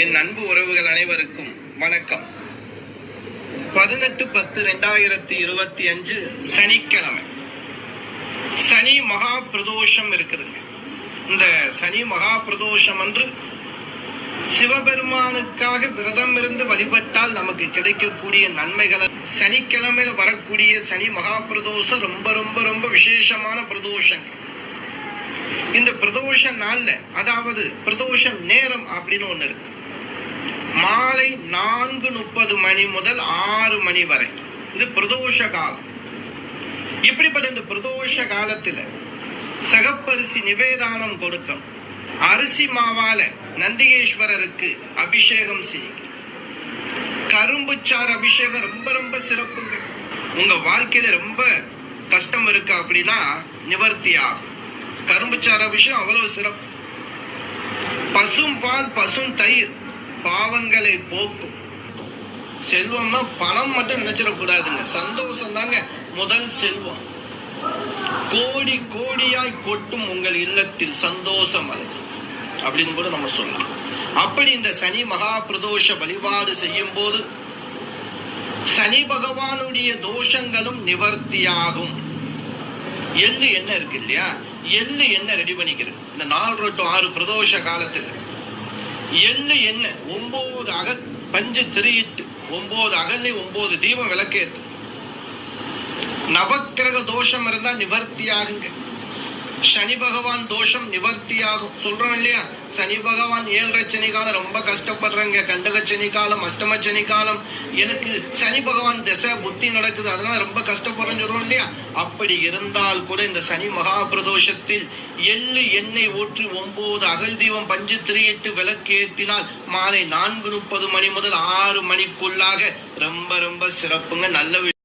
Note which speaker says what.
Speaker 1: என் அன்பு உறவுகள் அனைவருக்கும் வணக்கம். பதினெட்டு பத்து ரெண்டாயிரத்தி இருபத்தி அஞ்சு சனிக்கிழமை. சனி மகா பிரதோஷம் இருக்குதுங்க. இந்த சனி மகா பிரதோஷம் அன்று சிவபெருமானுக்காக விரதம் இருந்து வழிபட்டால் நமக்கு கிடைக்கக்கூடிய நன்மைகளை சனிக்கிழமையில வரக்கூடிய சனி மகா பிரதோஷம் ரொம்ப ரொம்ப ரொம்ப விசேஷமான பிரதோஷங்க. இந்த பிரதோஷ நாள்ல அதாவது பிரதோஷ நேரம் அப்படின்னு ஒண்ணு இருக்கு. மாலை நான்கு முப்பது மணி முதல் ஆறு மணி வரை. இது பிரதோஷ காலம். இப்படிப்பட்ட இந்த பிரதோஷ காலத்துல சகப்பரிசி நிவேதானம் கொடுக்கணும். அரிசி மாவால நந்திகேஸ்வரருக்கு அபிஷேகம் செய்யும் கரும்புச்சாறு அபிஷேகம் ரொம்ப ரொம்ப சிறப்புங்க. உங்க வாழ்க்கையில ரொம்ப கஷ்டம் இருக்கு அப்படின்னா நிவர்த்தி ஆகும். கரும்புச்சாறு அபிஷேகம் அவ்வளவு சிறப்பு. பசும் பால் பசும் தயிர். பாவங்களை போக்கும். செல்வம்னா பணம் மட்டும் நினைச்சிடக்கூடாதுங்க. சந்தோஷம் தாங்க முதல் செல்வம். கோடி கோடியாய் கொட்டும் உங்கள் இல்லத்தில் சந்தோஷம் அது. அப்படின்னு கூட நம்ம சொல்லலாம். அப்படி இந்த சனி மகா பிரதோஷ வழிபாடு செய்யும் போது சனி பகவானுடைய தோஷங்களும் நிவர்த்தியாகும். எள்ளு என்ன இருக்கு இல்லையா? எள்ளு என்ன ரெடி பண்ணிக்கிறது இந்த நாலு டு ஆறு பிரதோஷ காலத்துல. எள்ளு என்ன ஒன்பது அகல் பஞ்சு திரியிட்டு. ஒன்பது அகல்லை ஒன்பது தீபம் விளக்கேத்து. நவக்கிரக தோஷம் இருந்தா நிவர்த்தி ஆகுங்க சனி பகவான் தோஷம் நிவர்த்தியாகும். சொல்றோம் இல்லையா? சனி பகவான் ஏழரை சனி காலம் ரொம்ப கஷ்டப்படுறேங்க. கண்டக சனி காலம் அஷ்டம சனி காலம். எனக்கு சனி பகவான் திசை புத்தி நடக்குது. அதனால ரொம்ப கஷ்டப்படுறேன்னு சொல்றோம் இல்லையா? அப்படி இருந்தால் கூட இந்த சனி மகா பிரதோஷத்தில் எள்ளு எண்ணெய் ஊற்றி ஒன்பது அகல் தீபம் பஞ்சு திரியட்டு விளக்கு ஏற்றினால் மாலை நான்கு முப்பது மணி முதல் ஆறு மணிக்குள்ளாக ரொம்ப ரொம்ப சிறப்புங்க. நல்ல விஷயம்